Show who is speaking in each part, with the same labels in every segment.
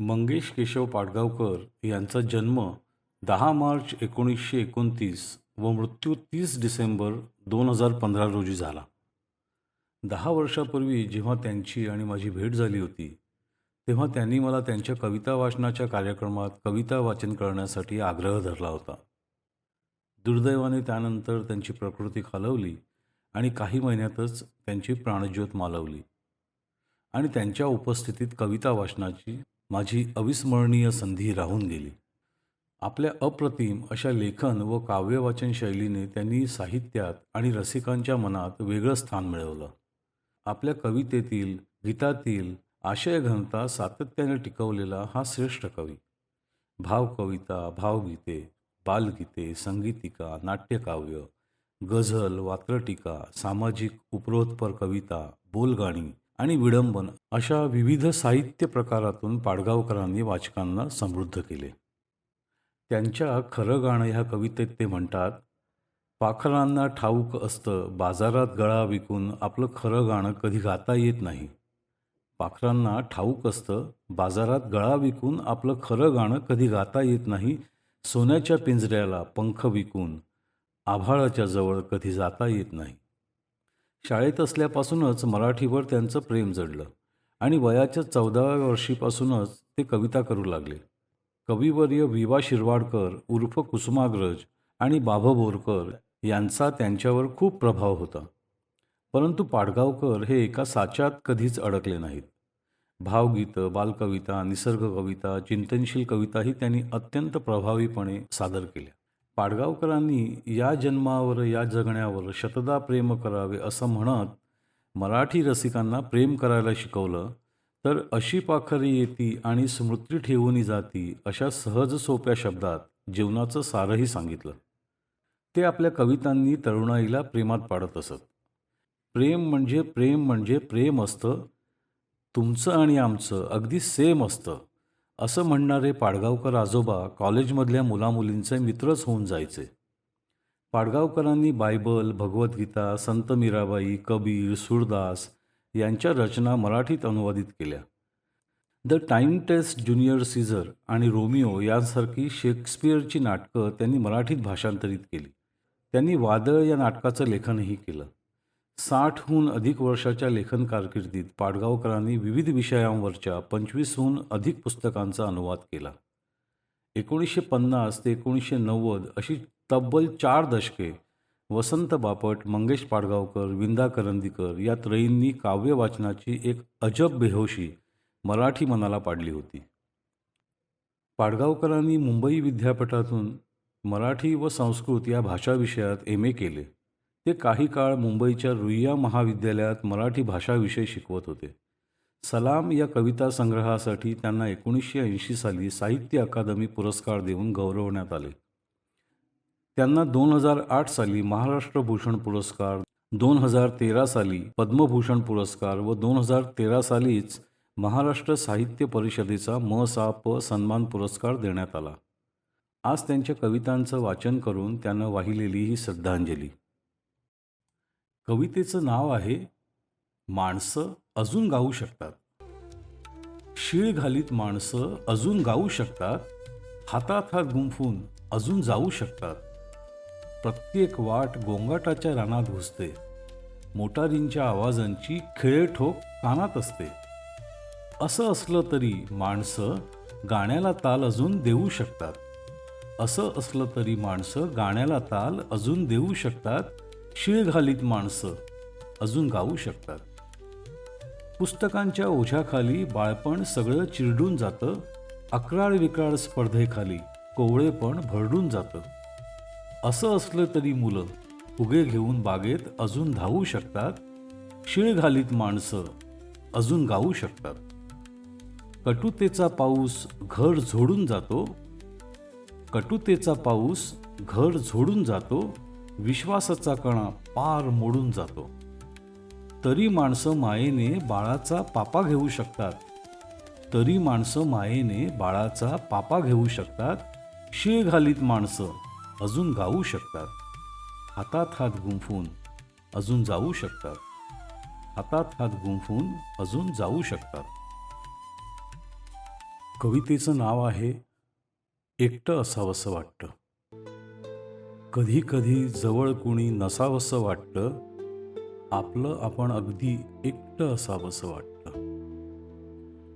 Speaker 1: मंगेश केशव पाडगावकर यांचा जन्म दहा मार्च एकोणीसशे एकोणतीस व मृत्यू तीस डिसेंबर दोन हजार पंधरा रोजी झाला. दहा वर्षापूर्वी जेव्हा त्यांची आणि माझी भेट झाली होती तेव्हा त्यांनी मला त्यांच्या कविता वाचनाच्या कार्यक्रमात कविता वाचन करण्यासाठी आग्रह धरला होता. दुर्दैवाने त्यानंतर त्यांची प्रकृती खालवली आणि काही महिन्यातच त्यांची प्राणज्योत मालवली आणि त्यांच्या उपस्थितीत कविता वाचनाची माझी अविस्मरणीय संधी राहून गेली. आपल्या अप्रतिम अशा लेखन व काव्यवाचन शैलीने त्यांनी साहित्यात आणि रसिकांच्या मनात वेगळं स्थान मिळवलं. आपल्या कवितेतील गीतातील आशयघनता सातत्याने टिकवलेला हा श्रेष्ठ कवी. भावकविता भावगीते बालगीते संगीतिका नाट्यकाव्य गझल वात्रटिका सामाजिक उपरोत्पर कविता बोलगाणी आणि विडंबन अशा विविध साहित्य प्रकारातून पाडगावकरांनी वाचकांना समृद्ध केले. त्यांच्या खरं गाणं ह्या कवितेत ते म्हणतात पाखरांना ठाऊक असतं बाजारात गळा विकून आपलं खरं गाणं कधी गाता येत नाही. पाखरांना ठाऊक असतं बाजारात गळा विकून आपलं खरं गाणं कधी गाता येत नाही. सोन्याच्या पिंजऱ्याला पंख विकून आभाळाच्या जवळ कधी जाता येत नाही. शाळेत असल्यापासूनच मराठीवर त्यांचं प्रेम जडलं आणि वयाच्या चौदाव्या वर्षीपासूनच ते कविता करू लागले. कविवर्य विवा शिरवाडकर उर्फ कुसुमाग्रज आणि बाभा बोरकर यांचा त्यांच्यावर खूप प्रभाव होता. परंतु पाडगावकर हे एका साच्यात कधीच अडकले नाहीत. भावगीतं बालकविता निसर्ग कविता चिंतनशील कविताही त्यांनी अत्यंत प्रभावीपणे सादर केल्या. पाडगावकरांनी या जन्मावर या जगण्यावर शतदा प्रेम करावे असं म्हणत मराठी रसिकांना प्रेम करायला शिकवलं तर अशी पाखरी येती आणि स्मृती ठेवून जाती अशा सहज सोप्या शब्दात जीवनाचं सारही सांगितलं. ते आपल्या कवितांनी तरुणाईला प्रेमात पाडत असत. प्रेम म्हणजे प्रेम म्हणजे प्रेम असतं तुमचं आणि आमचं अगदी सेम असतं. असं म्हणणारे पाडगावकर आजोबा कॉलेजमधल्या मुलामुलींचे मित्रच होऊन जायचे. पाडगावकरांनी बायबल भगवद्गीता संत मीराबाई कबीर सूरदास यांच्या रचना मराठीत अनुवादित केल्या. द टाइम टेस्ट ज्युनियर सीझर आणि रोमिओ यांसारखी शेक्सपियरची नाटकं त्यांनी मराठीत भाषांतरित केली. त्यांनी वादळ या नाटकाचं लेखनही केलं. साठहून अधिक वर्षाच्या लेखन कारकिर्दीत पाडगावकरांनी विविध विषयांवरच्या पंचवीसहून अधिक पुस्तकांचा अनुवाद केला. एकोणीसशे पन्नास ते एकोणीसशे नव्वद अशी तब्बल चार दशके वसंत बापट मंगेश पाडगावकर विंदा करंदीकर या त्रयींनी काव्य वाचनाची एक अजब बेहोशी मराठी मनाला पाडली होती. पाडगावकरांनी मुंबई विद्यापीठातून मराठी व संस्कृत या भाषा विषयात एम ए केले. ते काही काळ मुंबईच्या रुईया महाविद्यालयात मराठी भाषाविषय शिकवत होते. सलाम या कविता संग्रहासाठी त्यांना एकोणीसशे ऐंशी साली साहित्य अकादमी पुरस्कार देऊन गौरवण्यात आले. त्यांना दोन हजार आठ साली महाराष्ट्र भूषण पुरस्कार दोन हजार तेरा साली पद्मभूषण पुरस्कार व दोन हजार तेरा सालीच महाराष्ट्र साहित्य परिषदेचा म सा प सन्मान पुरस्कार देण्यात आला. आज त्यांच्या कवितांचं वाचन करून त्यांना वाहिलेली ही श्रद्धांजली. कवितेचं नाव आहे माणसं अजून गाऊ शकतात. शीळ घालीत माणसं अजून गाऊ शकतात हातात हात गुंफून अजून जाऊ शकतात. प्रत्येक वाट गोंगाटाच्या रानात घुसते मोटारींच्या आवाजांची खेळठोक कानात असते. असं असलं तरी माणसं गाण्याला ताल अजून देऊ शकतात. असं असलं तरी माणसं गाण्याला ताल अजून देऊ शकतात शीळ घालीत माणसं अजून गाऊ शकतात. पुस्तकांच्या ओझ्याखाली बाळपण सगळं चिरडून जातं अक्राळ विक्राळ स्पर्धेखाली कोवळेपण भरडून जातं. असं असलं तरी मुलं उगे घेऊन बागेत अजून धावू शकतात शिळ घालीत माणसं अजून गाऊ शकतात. कटुतेचा पाऊस घर झोडून जातो कटुतेचा पाऊस घर झोडून जातो विश्वासाचा कणा पार मोडून जातो. तरी माणसं मायेने बाळाचा पापा घेऊ शकतात. तरी माणसं मायेने बाळाचा पापा घेऊ शकतात. शिळ घालीत माणसं अजून गाऊ शकतात. हातात हात गुंफून अजून जाऊ शकतात. हातात हात गुंफून अजून जाऊ शकतात. कवितेचं नाव आहे एकटं असावंसं वाटतं. कधी कधी जवळ कुणी नसावंसं वाटतं आपलं आपण अगदी एकटं असावंसं वाटतं.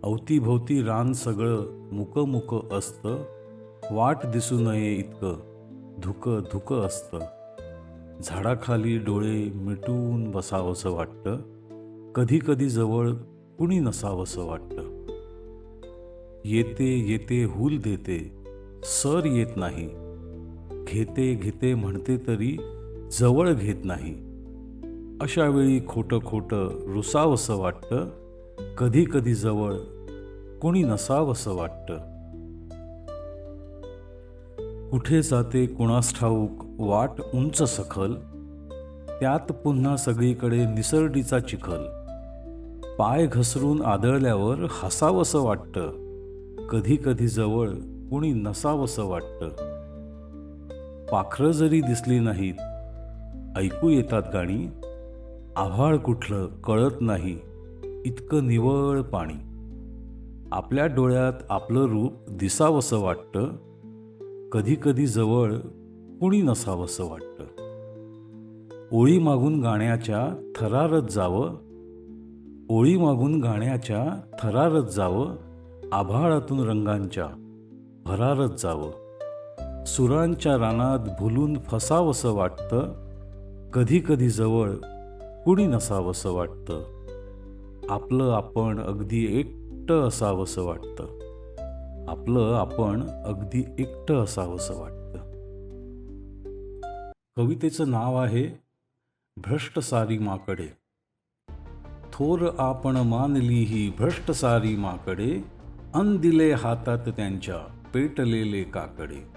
Speaker 1: अवतीभोवती रान सगळं मुकं मुकं असतं वाट दिसू नये इतकं धुकं धुकं असतं. झाडाखाली डोळे मिटून बसावंसं वाटतं कधी कधी जवळ कुणी नसावंसं वाटतं. येते येते हूल देते सर येत नाही घेते घेते म्हणते तरी जवळ घेत नाही. अशा वेळी खोटं खोटं रुसावंसं वाटतं. कधी कधी जवळ कोणी नसावंसं वाटतं. कुठे जाते कुणास ठाऊक वाट उंच सखल. त्यात पुन्हा सगळीकडे निसर्डीचा चिखल. पाय घसरून आदळल्यावर हसावंसं वाटतं. कधी कधी जवळ कुणी नसावंसं वाटतं. पाखरं जरी दिसली नाहीत ऐकू येतात गाणी आव्हाळ कुठलं कळत नाही इतकं निवळ पाणी. आपल्या डोळ्यात आपलं रूप दिसावंसं वाटतं कधी कधी जवळ कुणी नसावंसं वाटतं. ओळी मागून गाण्याच्या थरारत जावं ओळी मागून गाण्याच्या थरारत जावं आभाळातून रंगांच्या भरारत जावं. सुरांच्या रानात भुलून फसावंसं वाटतं. कधी कधी जवळ कुणी नसावंसं वाटतं. आपलं आपण अगदी एकटं असावंसं वाटतं. आपलं आपण अगदी एकटं असावंसं वाटतं. कवितेचं नाव आहे भ्रष्ट सारी माकडे थोर आपण मानली ही भ्रष्ट सारी माकडे अन दिले हातात त्यांच्या पेटलेले काकडे.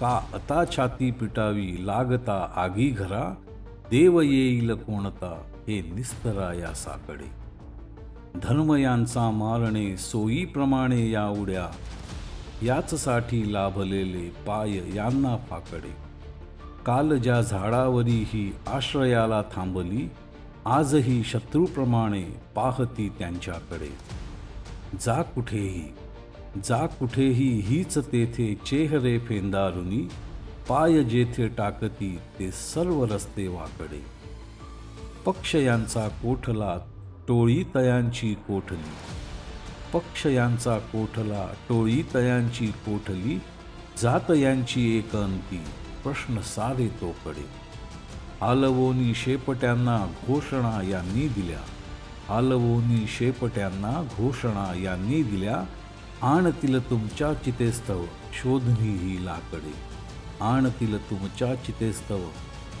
Speaker 1: का आता छाती पिटावी लागता आगी घरा? देव येईल कोणता? हे निस्तरा या साकडे. धर्म यांचा मारणे सोयीप्रमाणे या उड्या. याचसाठी लाभलेले पाय यांना फाकडे. काल ज्या झाडावरी ही आश्रयाला थांबली आजही शत्रूप्रमाणे पाहती त्यांच्याकडे. जा कुठेही जा कुठेही हीच तेथे चेहरे फेंदारुनी पाय जेथे टाकती ते सर्व रस्ते वाकडे. पक्ष यांचा कोठला टोळी तयांची कोठली? पक्ष यांचा कोठला टोळी तयांची कोठली? जात यांची एक अंती प्रश्न सारे तोकडे. आलवोनी शेपट्यांना घोषणा यांनी दिल्या. आलवोनी शेपट्यांना घोषणा यांनी दिल्या. आणतील तुमच्या चितेस्तव शोधनी ही लाकडे आणतील तुमच्या चितेस्तव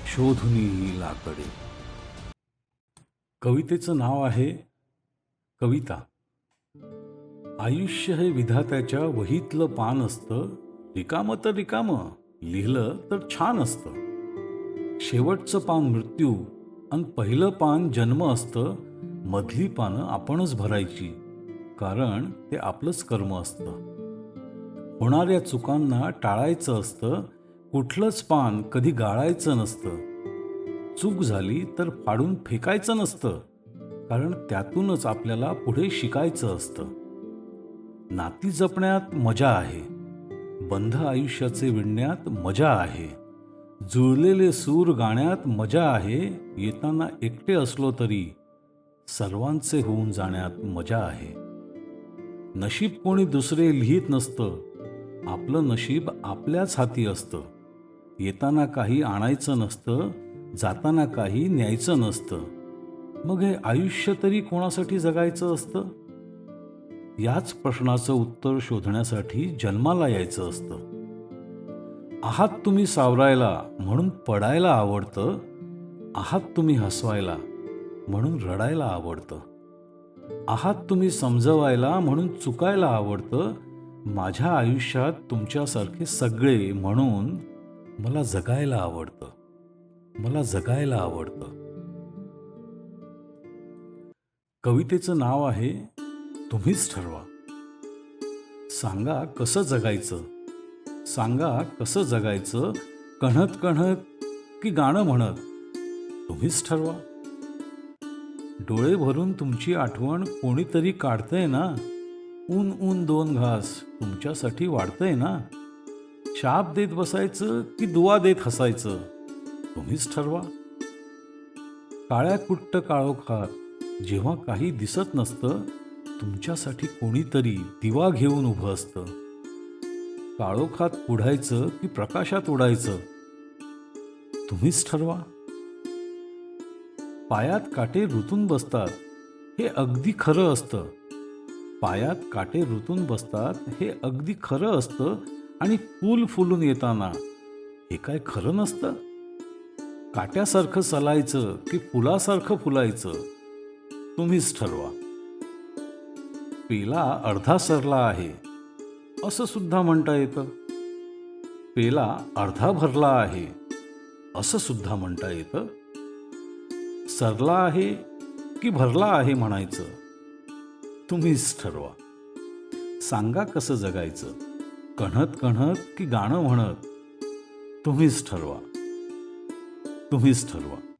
Speaker 1: शोधनी ही लाकडे कवितेचं नाव आहे कविता आयुष्य हे विधात्याच्या वहीतलं पान असतं रिकामं तर रिकामं लिहिलं तर छान असतं शेवटचं पान मृत्यू आणि पहिलं पान जन्म असतं मधली पानं आपणच भरायची कारण ते आपलंच कर्म असतं. होणाऱ्या चुकांना टाळायचं असतं कुठलंच पान कधी गाळायचं नसतं. चूक झाली तर फाडून फेकायचं नसतं कारण त्यातूनच आपल्याला पुढे शिकायचं असतं. नाती जपण्यात मजा आहे बंध आयुष्याचे विणण्यात मजा आहे जुळलेले सूर गाण्यात मजा आहे येताना एकटे असलो तरी सर्वांचे होऊन जाण्यात मजा आहे. नशीब कोणी दुसरे लिहित नसतं. आपलं नशीब आपल्याच हाती असतं. येताना काही आणायचं नसतं जाताना काही न्यायचं नसतं. मग हे आयुष्य तरी कोणासाठी जगायचं असतं? याच प्रश्नाचं उत्तर शोधण्यासाठी जन्माला यायचं असतं. आहात तुम्ही सावरायला म्हणून पडायला आवडतं आहात तुम्ही हसवायला म्हणून रडायला आवडतं. आहात तुम्ही समजवायला म्हणून चुकायला आवडतं? माझ्या आयुष्यात तुमच्यासारखे सगळे म्हणून मला जगायला आवडतं. मला जगायला आवडतं. कवितेचं नाव आहे तुम्हीच ठरवा. सांगा कसं जगायचं? सांगा कसं जगायचं? कणत कणत की गाणं म्हणत? तुम्हीच ठरवा. डोळे भरून तुमची आठवण कोणीतरी काढतंय ना? ऊन ऊन दोन घास तुमच्यासाठी वाढतंय ना? शाप देत बसायचं की दुवा देत हसायचं? तुम्हीच ठरवा. काळ्या कुट्ट काळोखात जेव्हा काही दिसत नसतं तुमच्यासाठी कोणीतरी दिवा घेऊन उभं असतं. काळोखात उडायचं की प्रकाशात उडायचं? तुम्हीच ठरवा. पायात काटे रुतून बसतात हे अगदी खरं असतं. पायात काटे रुतून बसतात हे अगदी खरं असतं आणि फूल फुलून येताना हे काय खरं नसतं? काट्यासारखं चलायचं की फुलासारखं फुलायचं? तुम्हीच ठरवा. पेला अर्धा सरला आहे असं सुद्धा म्हणता येतं. पेला अर्धा भरला आहे असं सुद्धा म्हणता येतं. सरला आहे की भरला आहे म्हणायचं? तुम्हीच ठरवा. सांगा कसं जगायचं? कणत कणत की गाणं म्हणत? तुम्हीच ठरवा. तुम्हीच ठरवा.